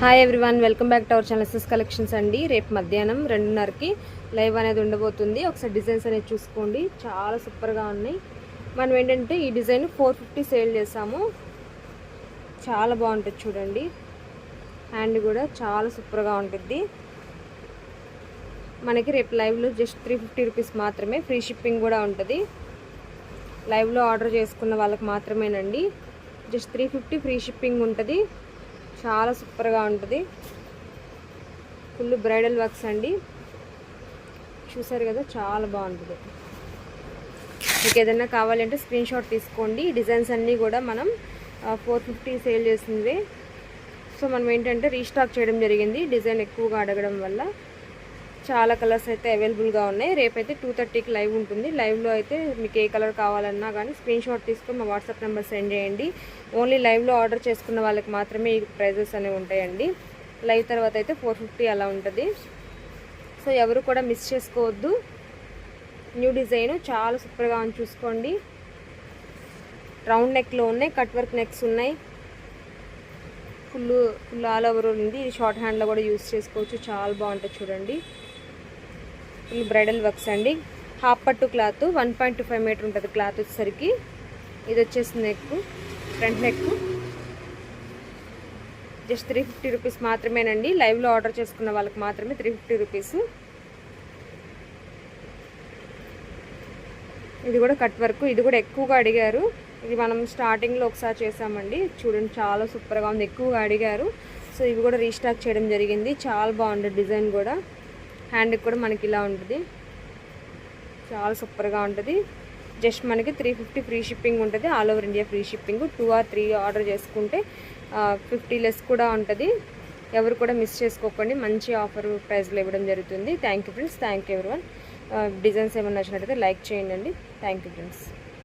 Hi everyone welcome back to our channel SS collections అండి. రేపు మధ్యాహ్నం రెండున్నరకి లైవ్ అనేది ఉండబోతుంది. ఒకసారి డిజైన్స్ అనేది చూసుకోండి. చాలా సూపర్గా ఉన్నాయి. మనం ఏంటంటే ఈ డిజైన్ ఫోర్ ఫిఫ్టీ సేల్ చేసాము. చాలా బాగుంటుంది చూడండి. హ్యాండ్ కూడా చాలా సూపర్గా ఉంటుంది. మనకి రేపు లైవ్లో జస్ట్ త్రీ ఫిఫ్టీ రూపీస్ మాత్రమే. ఫ్రీ షిప్పింగ్ కూడా ఉంటుంది. లైవ్లో ఆర్డర్ చేసుకున్న వాళ్ళకి మాత్రమేనండి. Just three fifty free shipping ఉంటుంది. చాలా సూపర్గా ఉంటుంది. ఫుల్ బ్రైడల్ వర్క్స్ అండి. చూసారు కదా చాలా బాగుంటుంది. మీకు ఏదైనా కావాలంటే స్క్రీన్ షాట్ తీసుకోండి. డిజైన్స్ అన్నీ కూడా మనం ఫోర్ ఫిఫ్టీ సేల్ చేసింది. సో మనం ఏంటంటే రీస్టాక్ చేయడం జరిగింది. డిజైన్ ఎక్కువగా అడగడం వల్ల చాలా కలర్స్ అయితే అవైలబుల్గా ఉన్నాయి. రేపైతే టూ థర్టీకి లైవ్ ఉంటుంది. లైవ్లో అయితే మీకు ఏ కలర్ కావాలన్నా కానీ స్క్రీన్ షాట్ తీసుకొని మా వాట్సాప్ నెంబర్ సెండ్ చేయండి. ఓన్లీ లైవ్లో ఆర్డర్ చేసుకున్న వాళ్ళకి మాత్రమే ఈ ప్రైజెస్ అనేవి ఉంటాయండి. లైవ్ తర్వాత అయితే ఫోర్ ఫిఫ్టీ అలా ఉంటుంది. సో ఎవరు కూడా మిస్ చేసుకోవద్దు. న్యూ డిజైన్ చాలా సూపర్గా ఉంది చూసుకోండి. రౌండ్ నెక్లో ఉన్నాయి కట్ వర్క్ నెక్స్ ఉన్నాయి. ఫుల్ ఫుల్ ఆల్ ఓవర్ ఉంది. ఇది షార్ట్ హ్యాండ్లో కూడా యూస్ చేసుకోవచ్చు. చాలా బాగుంటుంది చూడండి. ఫుల్ బ్రైడల్ వర్క్స్ అండి. హాఫ్ పట్టు cloth one point two five metre ఉంటుంది క్లాత్ వచ్చేసరికి. ఇది వచ్చేసి neck front neck just three fifty rupees మాత్రమేనండి. లైవ్లో ఆర్డర్ చేసుకున్న వాళ్ళకి మాత్రమే త్రీ ఫిఫ్టీ రూపీస్ ఇది కూడా కట్ వర్క్ ఇది కూడా ఎక్కువగా అడిగారు. ఇది మనం స్టార్టింగ్లో ఒకసారి చేసామండి. చూడండి చాలా సూపర్గా ఉంది. ఎక్కువగా అడిగారు. సో ఇవి కూడా రీస్టాక్ చేయడం జరిగింది. చాలా బాగుంది డిజైన్ కూడా. హ్యాండ్కి కూడా మనకి ఇలా ఉంటుంది. చాలా సూపర్గా ఉంటుంది. జస్ట్ మనకి త్రీ ఫిఫ్టీ ఫ్రీ షిప్పింగ్ ఉంటుంది. All over India free shipping two or three order చేసుకుంటే ఫిఫ్టీ లెస్ కూడా ఉంటుంది. ఎవరు కూడా మిస్ చేసుకోకండి. మంచి ఆఫర్ ప్రైస్లో ఇవ్వడం జరుగుతుంది. Thank you friends thank you ఎవరి డిజైన్స్ ఏమైనా నచ్చినట్టయితే లైక్ చేయండి. Thank you friends